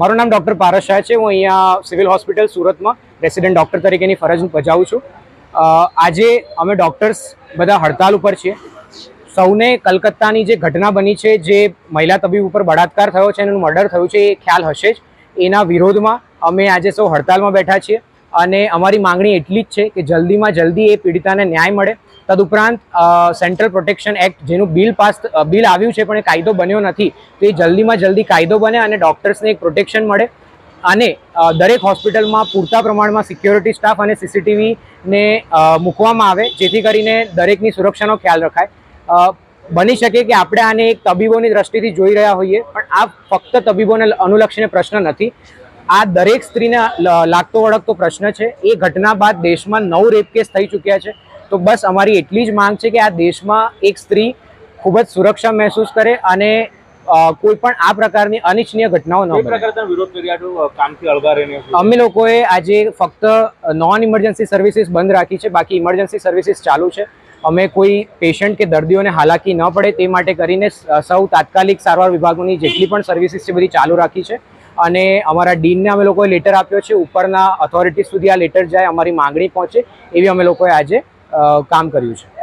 મારું નામ ડૉક્ટર પારસ શાહ છે. હું અહીંયા સિવિલ હોસ્પિટલ સુરતમાં રેસિડેન્ટ ડૉક્ટર તરીકેની ફરજ બજાવું છું. આજે અમે ડૉક્ટર્સ બધા હડતાલ ઉપર છીએ. સૌને કલકત્તાની જે ઘટના બની છે, જે મહિલા તબીબ ઉપર બળાત્કાર થયો છે એનું મર્ડર થયું છે, એ ખ્યાલ હશે જ. એના વિરોધમાં અમે આજે સૌ હડતાલમાં બેઠા છીએ. અને અમારી માંગણી એટલી જ છે કે જલ્દીમાં જલ્દી એ પીડિતાને ન્યાય મળે. તદુપરાંત સેન્ટ્રલ પ્રોટેક્શન એક્ટ જેનું બિલ પાસ બિલ આવ્યું છે પણ એ કાયદો બન્યો નથી, તો એ જલ્દીમાં જલ્દી કાયદો બને અને ડૉક્ટર્સને એક પ્રોટેક્શન મળે. અને દરેક હોસ્પિટલમાં પૂરતા પ્રમાણમાં સિક્યોરિટી સ્ટાફ અને સીસીટીવીને મૂકવામાં આવે, જેથી કરીને દરેકની સુરક્ષાનો ખ્યાલ રખાય. બની શકે કે આપણે આને એક તબીબોની દ્રષ્ટિથી જોઈ રહ્યા હોઈએ, પણ આ ફક્ત તબીબોને અનુલક્ષીને પ્રશ્ન નથી. આ દરેક સ્ત્રીને લાગતો વળગતો પ્રશ્ન છે. એ ઘટના બાદ દેશમાં નવ રેપ કેસ થઈ ચૂક્યા છે. તો બસ અમારી એટલી જ માંગ છે કે આ દેશમાં એક સ્ત્રી ખૂબ જ સુરક્ષા મહેસૂસ કરે અને કોઈ પણ આ પ્રકારની અનિચ્છનીય ઘટનાઓ ન અમે લોકોએ આજે ફક્ત નોન ઇમરજન્સી સર્વિસીસ બંધ રાખી છે. બાકી ઇમરજન્સી સર્વિસીસ ચાલુ છે. અમે કોઈ પેશન્ટ કે દર્દીઓને હાલાકી ન પડે તે માટે કરીને સૌ તાત્કાલિક સારવાર વિભાગોની જેટલી પણ સર્વિસીસ છે બધી ચાલુ રાખી છે. અને અમારા ડીનને અમે લોકોએ લેટર આપ્યો છે. ઉપરના ઓથોરિટી સુધી આ લેટર જાય, અમારી માંગણી પહોંચે, એવી અમે લોકોએ આજે કામ કર્યું છે.